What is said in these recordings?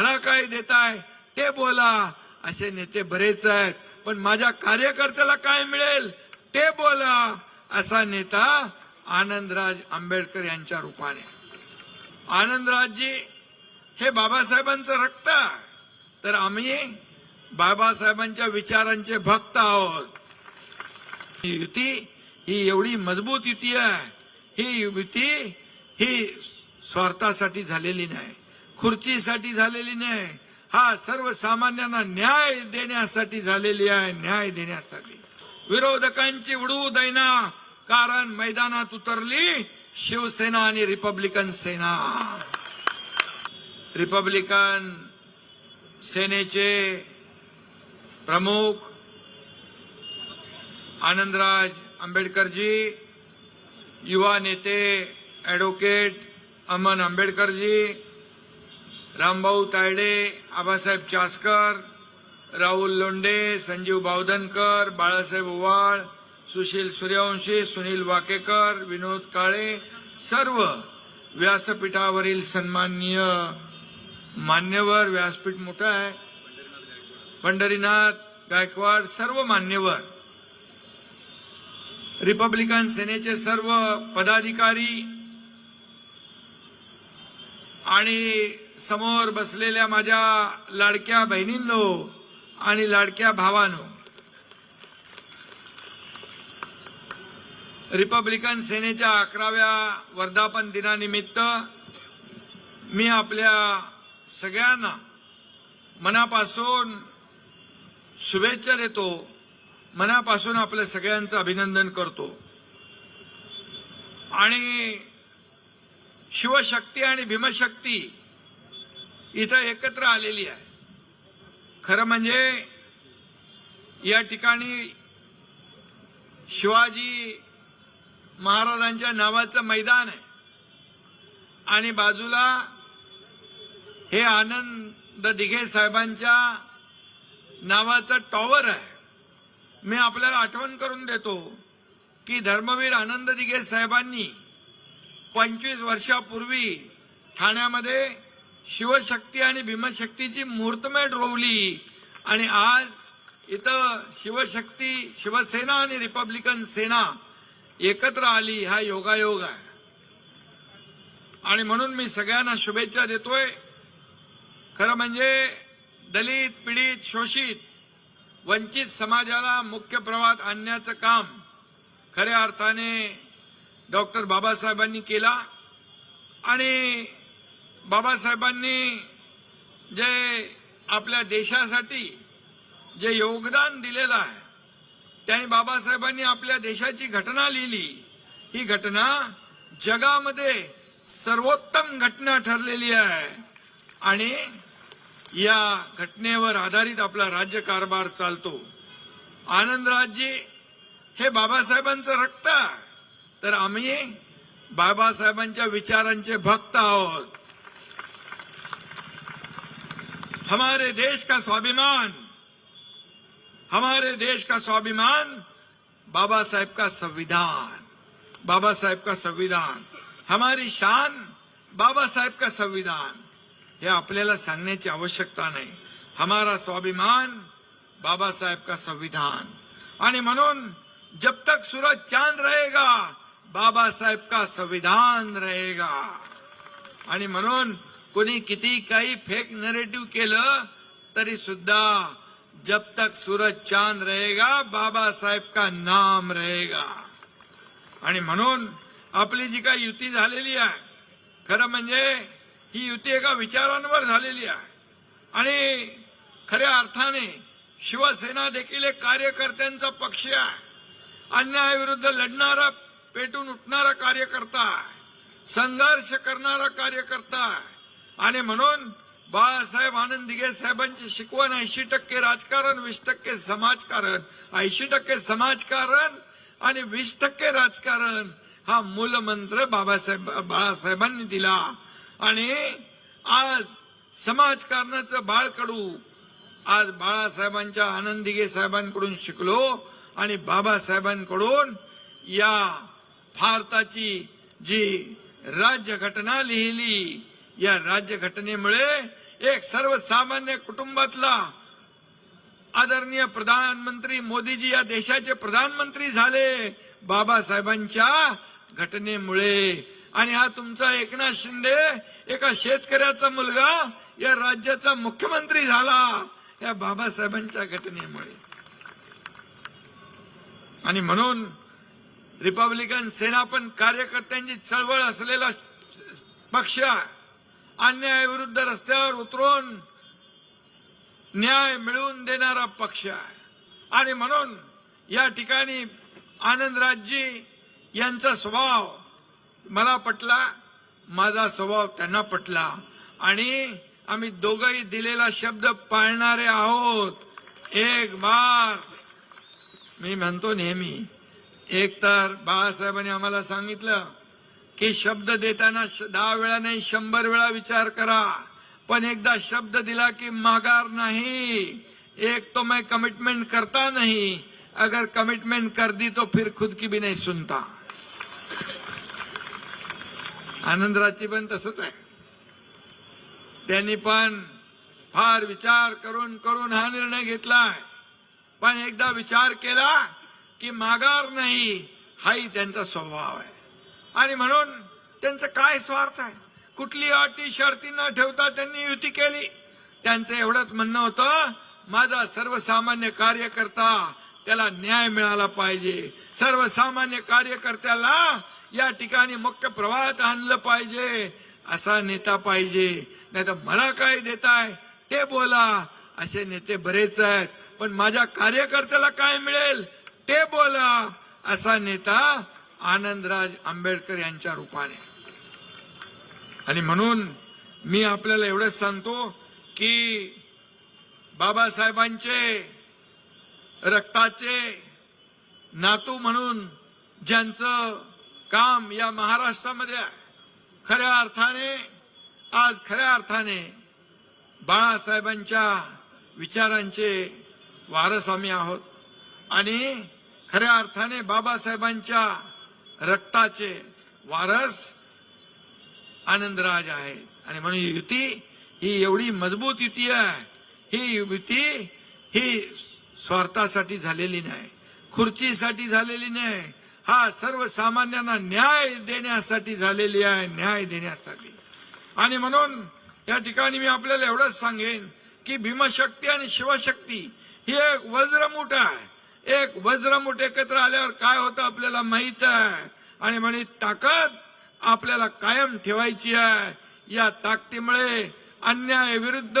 मला देताय? ते बोला. असे नेते बरेच आहेत पण माझ्या कार्यकर्त्याला काय मिळेल? ते बोला. असा नेता आनंदराज आंबेडकर यांच्या रूपाने. आनंदराजजी हे बाबासाहेबांचं रक्त आहे. तर आम्ही बाबासाहेबांच्या विचारांचे भक्त आहोत. ही युती ही एवढी मजबूत युती आहे. ही युती ही स्वार्थासाठी झालेली नाही. खुर्चीसाठी झालेली नाही हा सर्वसामान्यांना न्याय देण्यासाठी झालेली आहे न्याय देण्यासाठी. विरोधकांची उडवू दैना कारण मैदानात उतरली शिवसेना आणि रिपब्लिकन सेना. रिपब्लिकन सेनेचे प्रमुख आनंदराज आंबेडकरजी युवा नेते ॲडव्होकेट अमन आंबेडकरजी रामभाऊ तायडे आबासाहेब चासकर राहुल लोंडे संजीव बावधनकर बाळासाहेब ओवाळ सुशील सूर्यवंशी सुनील वाकेकर विनोद काळे सर्व व्यासपीठावरील सन्माननीय मान्यवर व्यासपीठ मोठं आहे. पंढरीनाथ गायकवाड सर्व मान्यवर. रिपब्लिकन सेनेचे सर्व पदाधिकारी आणि समोर बसलेल्या माझ्या लाडक्या बहिणींनो आणि लाडक्या भावानो रिपब्लिकन सेनेच्या अकराव्या वर्धापन दिनानिमित्त मी आपल्या सगळ्यांना मनापासून शुभेच्छा देतो मनापासून आपल्या सगळ्यांचं अभिनंदन करतो. आणि शिवशक्ती आणि भीमशक्ती इथं एकत्र आलेली आहे. खरं म्हणजे या ठिकाणी शिवाजी महाराजांच्या नावाचं मैदान आहे. आणि बाजूला हे आनंद दिघे साहेबांच्या नावाचं टॉवर आहे. मी आपल्याला आठवण करून देतो की धर्मवीर आनंद दिघे साहेबांनी पंचवीस वर्षापूर्वी ठाण्यामध्ये शिवशक्ती आणि भीमशक्तीची मुहूर्तमेढ रोवली आणि आज इथं शिवशक्ती शिवसेना आणि रिपब्लिकन सेना एकत्र आली. हा योगायोग आहे. आणि म्हणून मी सगळ्यांना शुभेच्छा देतोय. खरं म्हणजे दलित पीडित शोषित वंचित समाजाला मुख्य प्रवाहात आणण्याचं काम खऱ्या अर्थाने डॉक्टर बाबासाहेबांनी केला. आणि बाबासाहेबांनी जे आपल्या देशासाठी जे योगदान दिलेलं आहे त्यांनी बाबासाहेबांनी आपल्या देशाची घटना लिहिली. ही घटना जगामध्ये सर्वोत्तम घटना ठरलेली आहे. आणि या घटनेवर आधारित आपला राज्यकारभार चालतो. आनंदराजजी हे बाबासाहेबांचं रक्त आहे. तर आम्ही बाबासाहेबांच्या विचारांचे भक्त आहोत. हमारे देश का स्वाभिमान हमारे देश का स्वाभिमान बाबा साहेब का संविधान बाबा साहेब का संविधान. हमारी शान बाबा साहेब का संविधान. हे आपल्याला सांगण्याची आवश्यकता नाही. हमारा स्वाभिमान बाबासाहेब का संविधान. आणि म्हणून जब तक सूरज चांद रहेगा बाबा साहेब का संविधान रहेगा? आणि म्हणून कोणी किती काही फेक नरेटिव्ह केलं तरी सुद्धा जब तक सूरज चांद रहेगा बाबा साहेब का नाम रहेगा? आणि म्हणून आपली जी काही युती झालेली आहे खरं म्हणजे ही युती एका विचारांवर झालेली आहे. आणि खऱ्या अर्थाने शिवसेना देखील एक कार्यकर्त्यांचा पक्ष आहे. अन्यायाविरुद्ध लढणारा पेटून उठणारा कार्यकर्ता संघर्ष करणारा कार्यकर्ता आणि म्हणून बाळासाहेब आनंद दिघे साहेबांची शिकवण ऐंशी टक्के राजकारण वीस टक्के समाजकारण. ऐंशी टक्के समाजकारण आणि वीस टक्के राजकारण हा मूलमंत्र बाबासाहेब बाळासाहेबांनी दिला. आणि आज समाजकारणाचं बाळकडू आज बाळासाहेबांच्या आनंद दिघे साहेबांकडून शिकलो आणि बाबासाहेबांकडून या भारताची जी राज्यघटना लिहिली या राज्यघटनेमुळे एक सर्वसामान्य कुटुंबातला आदरणीय प्रधानमंत्री मोदीजी या देशाचे प्रधानमंत्री झाले बाबासाहेबांच्या घटनेमुळे. आणि हा तुमचा एकनाथ शिंदे एका शेतकऱ्याचा मुलगा या राज्याचा मुख्यमंत्री झाला या बाबासाहेबांच्या घटनेमुळे. आणि म्हणून रिपब्लिकन सेना पण कार्यकर्त्यांची चळवळ असलेला पक्ष अन्यायाविरुद्ध रस्त्यावर उतरून न्याय मिळवून देणारा पक्ष आहे. आणि म्हणून या ठिकाणी आनंदराजजी यांचा स्वभाव मला पटला माझा स्वभाव त्यांना पटला. आणि आम्ही दोघंही दिलेला शब्द पाळणारे आहोत. एक बार. मी म्हणतो नेहमी एक तर बाळासाहेबांनी आम्हाला सांगितलं की शब्द देताना दहा वेळा नाही शंभर वेळा विचार करा. पण एकदा शब्द दिला की माघार नाही. एक तो मैं कमिटमेंट करता नहीं. अगर कमिटमेंट कर दी तो फिर खुद की भी नहीं सुनता. आनंदराजची पण तसंच आहे. त्यांनी पण फार विचार करून करून हा निर्णय घेतला पण एकदा विचार केला की माघार नाही हाही त्यांचा स्वभाव आहे. आणि म्हणून त्यांचं काय स्वार्थ आहे? कुठली अटी शर्ती न ठेवता त्यांनी युती केली? त्यांचं एवढंच म्हणणं होतं माझा सर्वसामान्य कार्यकर्ता त्याला न्याय मिळाला पाहिजे. सर्वसामान्य कार्यकर्त्याला या ठिकाणी मुख्य प्रवाहात आणलं पाहिजे. असा नेता पाहिजे. नाही तर मला काय देताय? ते बोला. असे नेते बरेच आहेत. पण माझ्या कार्यकर्त्याला काय मिळेल? ते बोला असा नेता आनंदराज आंबेडकर यांच्या रूपाने. आणि म्हणून मी आपल्याला एवढंच सांगतो की बाबासाहेबांचे रक्ताचे नातू म्हणून ज्यांचं काम या महाराष्ट्रामध्ये खऱ्या अर्थाने आज खऱ्या अर्थाने बाळासाहेबांच्या विचारांचे वारस आम्ही आहोत. आणि खऱ्या अर्थाने बाबासाहेबांच्या रक्ताचे वारस आनंदराज आहेत आणि म्हणून युती ही एवढी मजबूत युती आहे. ही युती ही स्वार्थासाठी झालेली नाही. खुर्चीसाठी झालेली नाही. हा सर्वसामान्यांना न्याय देण्यासाठी झालेली आहे. न्याय देण्यासाठी. आणि म्हणून या ठिकाणी मी आपल्याला एवढंच सांगेन की भीमशक्ती आणि शिवशक्ती ही एक वज्रमूठ आहे. एक वज्रमुठ एकत्र आल्यावर काय होतं आपल्याला माहीत आहे? आणि म्हणे ताकद आपल्याला कायम ठेवायची आहे. या ताकदीमुळे अन्याय विरुद्ध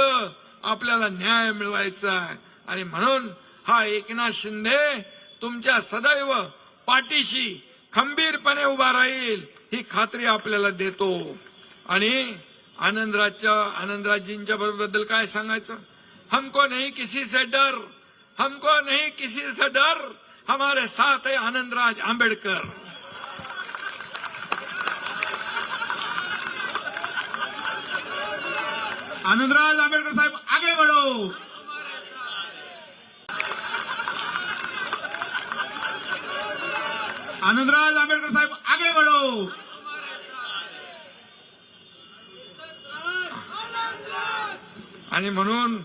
आपल्याला न्याय मिळवायचा आहे. आणि म्हणून हा एकनाथ शिंदे तुमच्या सदैव पाठीशी खंबीरपणे उभा राहील ही खात्री आपल्याला देतो. आणि आनंदराजच्या आनंदराजजींच्या बद्दल काय सांगायचं? हमको नाही किसी से डर हमको नहीं किसी से डर। हमारे साथ है आनंदराज आंबेडकर। आनंदराज आंबेडकर साहब आगे बढ़ो। आनंदराज आंबेडकर साहब आगे बढ़ो। आणि म्हणून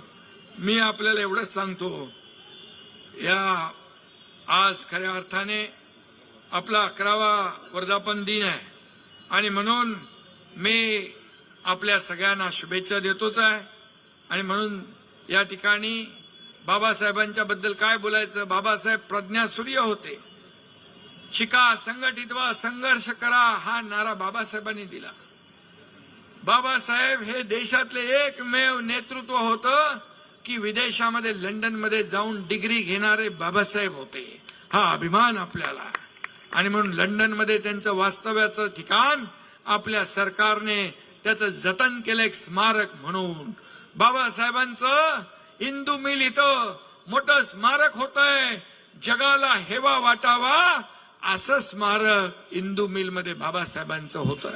मी आपल्याला एवढंच सांगतो या आज खऱ्या अर्थाने आपला अकरावा वर्धापन दिन आहे. आणि म्हणून मी आपल्या सगळ्यांना शुभेच्छा देतोच आहे. आणि म्हणून या ठिकाणी बाबासाहेबांच्या बद्दल काय बोलायचं? बाबासाहेब प्रज्ञासूर्य होते. शिका संघटित व्हा संघर्ष करा हा नारा बाबासाहेबांनी दिला. बाबासाहेब हे देशातले एकमेव नेतृत्व होतं. की विदेशामध्ये लंडनमध्ये जाऊन डिग्री घेणारे बाबासाहेब होते. हा अभिमान आपल्याला. आणि म्हणून लंडनमध्ये त्यांचं वास्तव्याचं ठिकाण आपल्या सरकारने त्याचं जतन केलं एक स्मारक म्हणून. बाबासाहेबांचं इंदू मिल इथं मोठं स्मारक होत जगाला हेवा वाटावा असं स्मारक इंदू मिलमध्ये बाबासाहेबांचं होतं.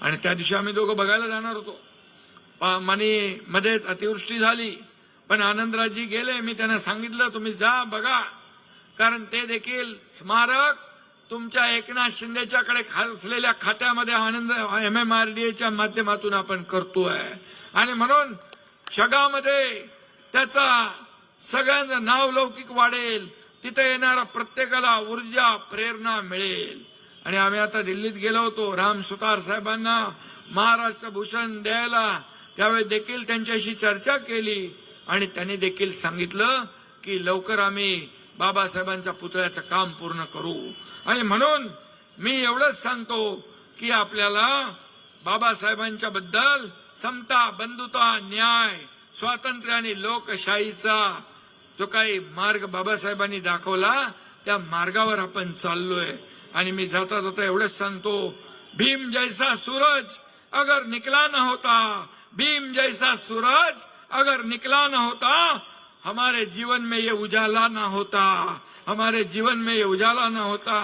आणि त्या दिवशी आम्ही दोघं बघायला जाणार होतो. पा- मध्येच अतिवृष्टी झाली. पण आनंदराजजी गेले मी त्यांना सांगितलं तुम्ही जा बघा. कारण ते देखील स्मारक तुमच्या एकनाथ शिंदेच्याकडे असलेल्या खात्यामध्ये आनंद एम एम आर डी एच्या माध्यमातून आपण करतोय. आणि म्हणून जगामध्ये त्याचा सगळ्यांचं नाव लौकिक वाढेल. तिथे येणारा प्रत्येकाला ऊर्जा प्रेरणा मिळेल. आणि आम्ही आता दिल्लीत गेलो होतो राम सुतार साहेबांना महाराष्ट्र भूषण द्यायला. त्यावेळी देखील त्यांच्याशी चर्चा केली. आणि त्यांनी देखील सांगितलं की लवकर आम्ही बाबासाहेबांच्या पुतळ्याचं काम पूर्ण करू. आणि म्हणून मी एवढंच सांगतो की आपल्याला बाबासाहेबांच्या बद्दल समता बंधुता न्याय स्वातंत्र्य आणि लोकशाहीचा जो काही मार्ग बाबासाहेबांनी दाखवला त्या मार्गावर आपण चाललोय. आणि मी जाता जाता एवढंच सांगतो भीम जैसा सूरज अगर निकला न होता भीम जैसा सूरज अगर निकला ना होता हमारे जीवन में ये उजाला ना होता हमारे जीवन में ये उजाला ना होता